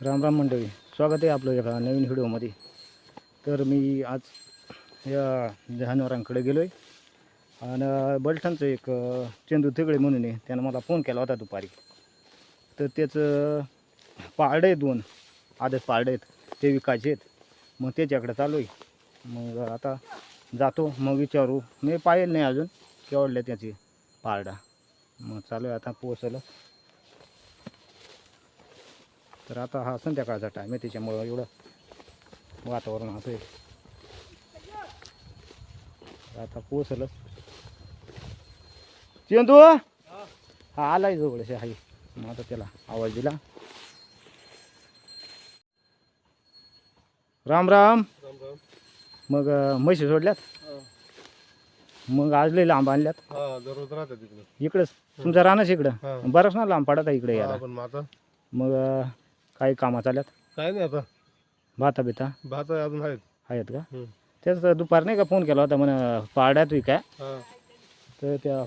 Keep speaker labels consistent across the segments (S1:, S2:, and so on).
S1: राम राम मंडळी स्वागत आहे आपलं एका नवीन व्हिडिओमध्ये. तर मी आज या जनावरांकडे गेलो आहे आणि बलठणचं एक चेंदू चंदू म्हणून आहे. त्यानं मला फोन केला होता दुपारी. तर त्याचं पारडे दोन. आदत पारडे आहेत. ते विकायचे आहेत. मग त्याच्याकडे चालू आहे. मग आता जातो. मग विचारू. मी पाहिलं नाही अजून. केवढल्या त्याची पारडा. मग चालू आहे आता पोचलं तर आता हा संध्याकाळचा टाईम आहे त्याच्यामुळं एवढं वातावरण असं आहे. आता पोचलं चेंदू? हा आलाय जवळशे हाय मग आता त्याला आवाज दिला. राम राम.
S2: राम राम.
S1: मग म्हशी सोडल्यात? मग आज लई लांब आणल्यात?
S2: हा, दररोज राहतात तिकडे
S1: इकडंच? तुमचा राहणंच
S2: हा.
S1: इकडं बरंच ना लांब पडत आहे इकडे यायला.
S2: मग
S1: काही कामं चालल्यात?
S2: काय नाही आता.
S1: भाता बिता?
S2: भात आहे अजून आहेत.
S1: आहेत का?
S2: हम्म.
S1: तेच दुपार नाही का फोन केला होता? म्हण पारड्यात विकाय
S2: हा.
S1: तर त्या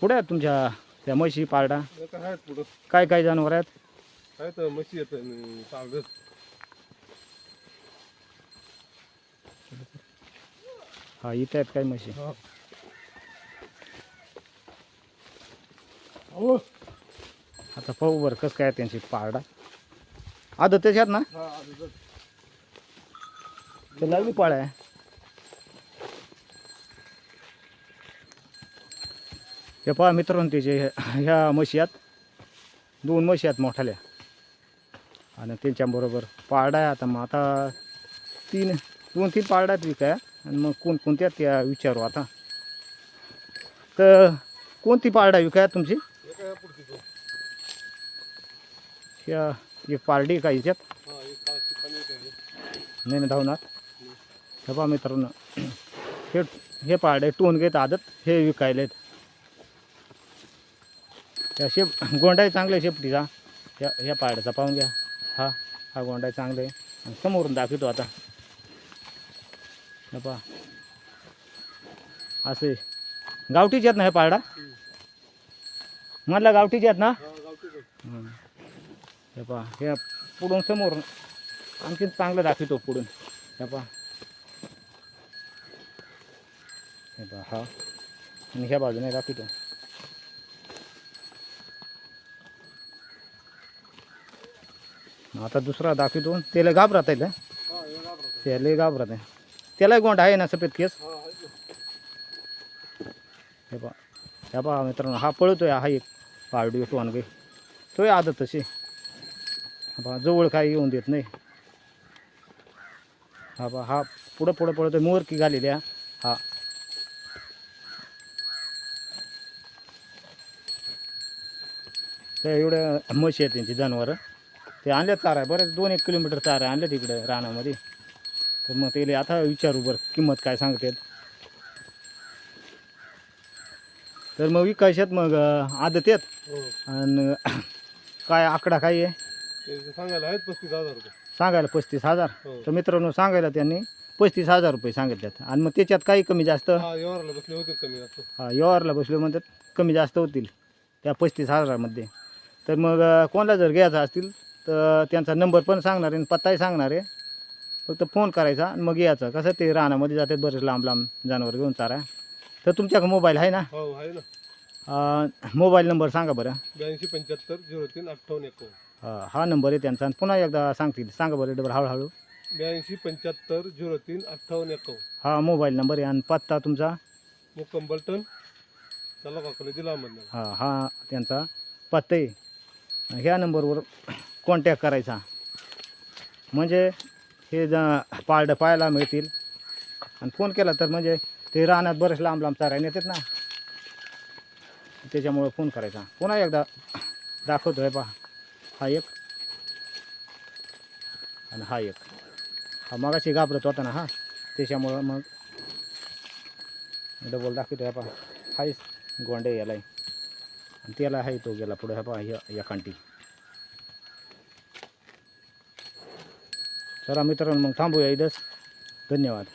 S1: कुठे आहेत तुमच्या त्या म्हशी पारडा
S2: आता आहेत पुढं.
S1: काय काय जनावर आहेत?
S2: आहेत म्हशी येत
S1: हा इथं आहेत काय म्हशी?
S2: हो.
S1: आता पाहू बरं कसं काय त्यांची पारडा. आता त्याच्यात ना? ते लागली पाळ आहे हे पहा मित्रांनो त्याचे ह्या म्हशी दोन म्हशी आहेत मोठाल्या. आणि त्यांच्याबरोबर पारडा आहे. आता मग आता तीन दोन तीन पारड्या आहेत विकाय. आणि मग कोण कोणत्या त्या विचारू आता. तर कोणती पारडा विकाय तुमची?
S2: हे
S1: ह्या का
S2: हा पण एक आहे.
S1: नाही नाही धावणार. हे पहा मित्रांनो हे हे पारडे टोन घेत आदत हे विकायले आहेत त्या शेप गोंडाई चांगले शेपटीचा. ह्या ह्या पारड्याचा पाहून घ्या. हा हा गोंडाई चांगले आणि समोरून दाखवतो आता. हे पहा. असे. गावठीच आहेत ना हे पारडा? म्हणला गावठीच आहेत ना?
S2: हे
S1: पहा हे पुढून समोर आणखीन चांगलं दाखवतो पुढून. हे पहा. हे पहा हा. आणि ह्या बाजूने दाखवतो. आता दुसरा दाखवतो त्याला घाबरत आहे त्याला घाबरत आहे. त्याला गोंड आहे ना सफेद केस?
S2: हे
S1: पहा. ह्या पहा मित्रांनो हा पळतोय हा एक पारडी टोन गे तोय आदत तशी हा पहा जवळ काही येऊन देत नाही. हा पहा हा पुढं पुढं पळतोय मोरकी घालेल्या हा. त्या एवढ्या म्हशी आहेत त्यांची जनावरं. ते आणल्यात चारा बरेच दोन एक किलोमीटर चारा आणले तिकडे रानामध्ये. तर मग त्याला आता विचारू बरं किंमत काय सांगतात. तर मग विकायच्यात मग आदत येत
S2: हो.
S1: आणि काय आकडा काय आहे?
S2: सांगायला आहेत पस्तीस हजार रुपये.
S1: सांगायला पस्तीस हजार?
S2: हो.
S1: तर मित्रांनो सांगायला त्यांनी पस्तीस हजार रुपये सांगितल्यात. आणि मग त्याच्यात काही कमी जास्त?
S2: हा व्यवहाराला बसले होते कमी जास्त.
S1: हा, व्यवहारला बसलो म्हणतात कमी जास्त होतील त्या पस्तीस हजारामध्ये. तर मग अं, कोणाला जर घ्यायचा असतील तर त्यांचा नंबर पण सांगणार आहे आणि पत्ताही सांगणार आहे. फक्त फोन करायचा आणि मग यायचं. कसं ते रानामध्ये जातात बरेच लांब लांब जनावर घेऊन चारा. तर तुमच्याकडे मोबाईल आहे ना?
S2: हो आहे ना.
S1: मोबाईल नंबर सांगा बरं.
S2: ब्याऐंशी पंच्याहत्तर झिरो तीन अठ्ठावन्न एकोण
S1: हा हा नंबर आहे त्यांचा आणि पुन्हा एकदा सांगतील. सांगा बरं डबल हळूहळू.
S2: ब्याऐंशी पंच्याहत्तर झिरो तीन अठ्ठावन्न एकावन्न
S1: हा मोबाईल नंबर आहे. आणि पत्ता तुमचा?
S2: मुक्कम बलटण तालुका कॉलेज जिल्हा अहमदनगर
S1: हा हा त्यांचा पत्ता आहे. ह्या नंबरवर कॉन्टॅक्ट करायचा. म्हणजे हे ज पारडं पाहायला मिळतील. आणि फोन केला तर म्हणजे ते रानात बरेच लांब लांब चारायला येतात ना. त्याच्यामुळे फोन करायचा. पुन्हा एकदा दाखवतोय पहा. हा एक. आणि हा एक. हा मगाशी घाबरत होता ना हा. त्याच्यामुळं मग डबल दाखवतोय पहा. हाय गोंडे याला आणि त्याला आहे तो गेला पुढे. हा पहा या या कांटी चला मित्रांनो मग थांबूया इथंच. धन्यवाद.